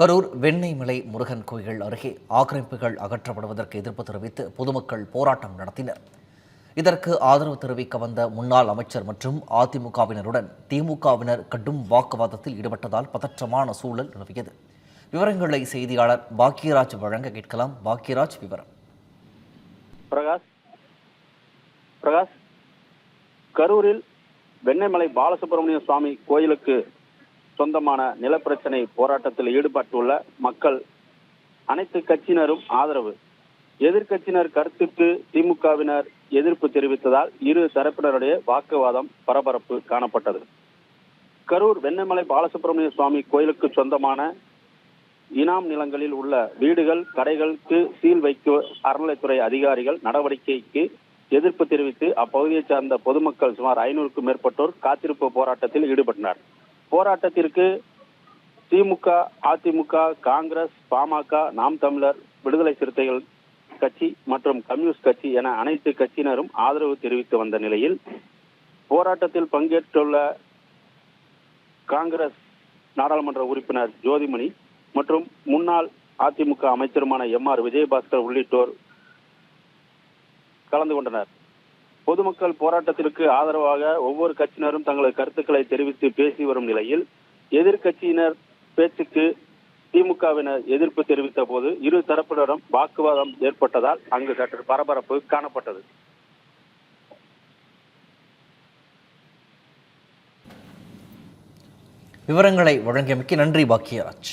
கரூர் வெண்ணெய்மலை முருகன் கோயில் அருகே ஆக்கிரமிப்புகள் அகற்றப்படுவதற்கு எதிர்ப்பு தெரிவித்து பொதுமக்கள் போராட்டம் நடத்தினர். இதற்கு ஆதரவு தெரிவிக்க வந்த முன்னாள் அமைச்சர் மற்றும் அதிமுகவினருடன் திமுகவினர் கடும் வாக்குவாதத்தில் ஈடுபட்டதால் பதற்றமான சூழல் நிலவியது. விவரங்களை செய்தியாளர் பாக்கியராஜ் வழங்க கேட்கலாம். பாக்கியராஜ் விவரம். பிரகாஷ் பிரகாஷ் கரூரில் வெண்ணெய்மலை பாலசுப்ரமணிய சுவாமி கோயிலுக்கு சொந்தமான நிலப்பிரச்சனை போராட்டத்தில் ஈடுபட்டுள்ள மக்கள் அனைத்து கட்சியினரும் ஆதரவு. எதிர்க்கட்சியினர் கருத்துக்கு திமுகவினர் எதிர்ப்பு தெரிவித்ததால் இரு தரப்பினருடைய வாக்குவாதம் பரபரப்பு காணப்பட்டது. கரூர் வெண்ணமலை பாலசுப்ரமணிய சுவாமி கோயிலுக்கு சொந்தமான இனாம் நிலங்களில் உள்ள வீடுகள் கடைகளுக்கு சீல் வைக்க அறநிலைத்துறை அதிகாரிகள் நடவடிக்கைக்கு எதிர்ப்பு தெரிவித்து அப்பகுதியைச் சார்ந்த பொதுமக்கள் சுமார் ஐநூறுக்கும் மேற்பட்டோர் காத்திருப்பு போராட்டத்தில் ஈடுபட்டனர். போராட்டத்திற்கு திமுக அதிமுக காங்கிரஸ் பாமக நாம் தமிழர் விடுதலை சிறுத்தைகள் கட்சி மற்றும் கம்யூனிஸ்ட் கட்சி என அனைத்து கட்சியினரும் ஆதரவு தெரிவித்து வந்த நிலையில் போராட்டத்தில் பங்கேற்றுள்ள காங்கிரஸ் நாடாளுமன்ற உறுப்பினர் ஜோதிமணி மற்றும் முன்னாள் அதிமுக அமைச்சருமான எம் ஆர் விஜயபாஸ்கர் உள்ளிட்டோர் கலந்து கொண்டனர். பொதுமக்கள் போராட்டத்திற்கு ஆதரவாக ஒவ்வொரு கட்சியினரும் தங்களது கருத்துக்களை தெரிவித்து பேசி வரும் நிலையில் எதிர்க்கட்சியினர் பேச்சுக்கு திமுகவினர் எதிர்ப்பு தெரிவித்த போது இரு தரப்பினரும் வாக்குவாதம் ஏற்பட்டதால் அங்கு சற்று பரபரப்பு காணப்பட்டது. விவரங்களை வழங்கியமைக்கு நன்றி பாக்கியராஜ்.